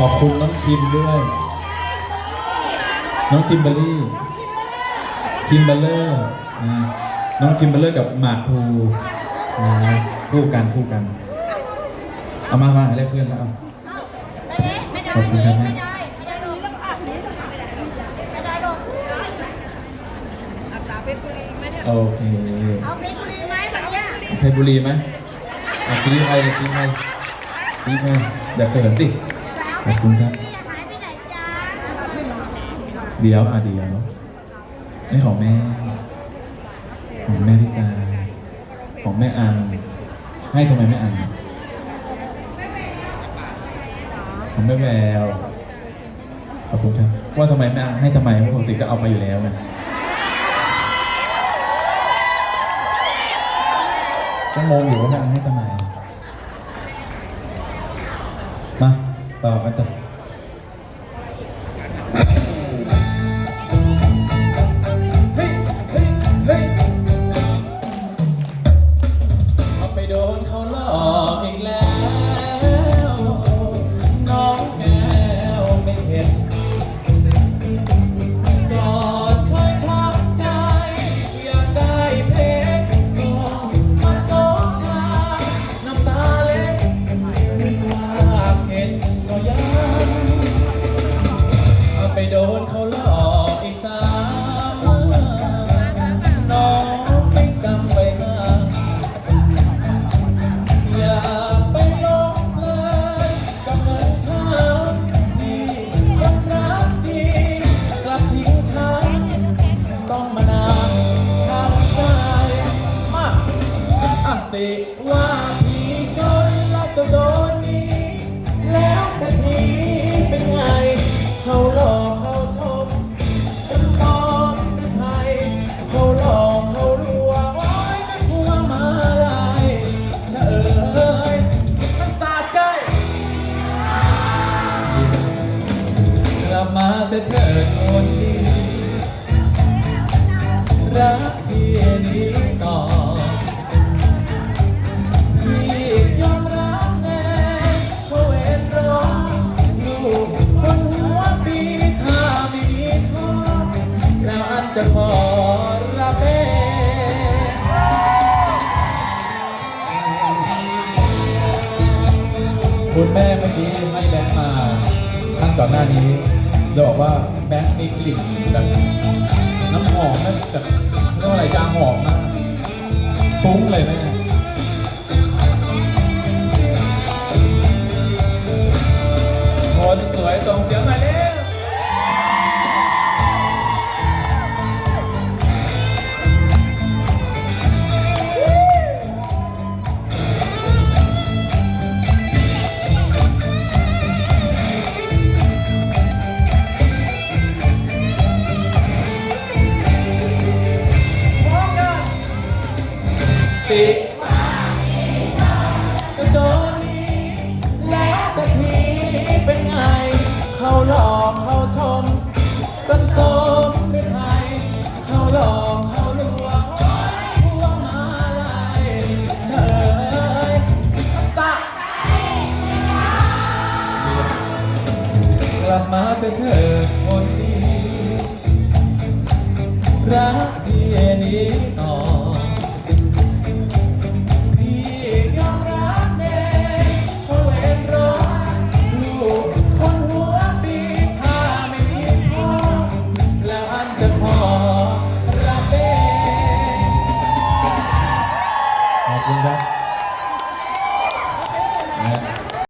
ขอบคุณน้องคิมด้วย น้องคิมเบอร์รี่ คิมเบอร์เลอร์นะน้องคิมเบอร์เลอร์กับหมากภูนะคู่กันคู่กัน เอามามาเรียกเพื่อนแล้วเอาไม่ได้ขอบคุณครับแม่ไม่ได้ไม่ได้ลงไม่ได้ลงอาจารย์เพชรบุรีไหมเนี่ยโอเคเอาเพชรบุรีไหมแบบเนี้ยเพชรบุรีไหมเอาชี้ใครชี้ใครชี้ใครอย่าเขินสิ ขอบคุณครับ เดี๋ยวอะเดี๋ยวนี่ของแม่ ของแม่พิจารของแม่อันให้ทำไมแม่อันของแม่แววขอบคุณครับ ว่าทำไมแม่อันให้ทำไมเพราะปกติก็เอาไปอยู่แล้วไงก็งงอยู่ว่าแม่อันให้ทำไมมา ต่ ติว่าพี่จนรับตัวโดนนี้ แล้วแต่ทีเป็นไง เขาหลอกเขาชมเป็นซองหรือไทยเขาหลอกเขาลวงโอ้ยไม่พวงมาลัยเฉยมันสาใจกลับมาเสียเถิดคนดีรักพี่นี้ ก่อนหน้านี้เราบอกว่าแบงค์มีกลิ่นแบบน้ำหอมนั่นแบบเรียกว่าอะไรจางหอมมากฟุ้งเลยแม่คนสวยส่งเสียงหน่อย ลับมาเถอะเธอคนดีรักพี่นี้ต่อพี่ยอมรับแน่เขาเอ็นร้อนลูกคนหัวปีถ้าไม่อแล้วอันจะขอรับเองขอบคุณครับนะ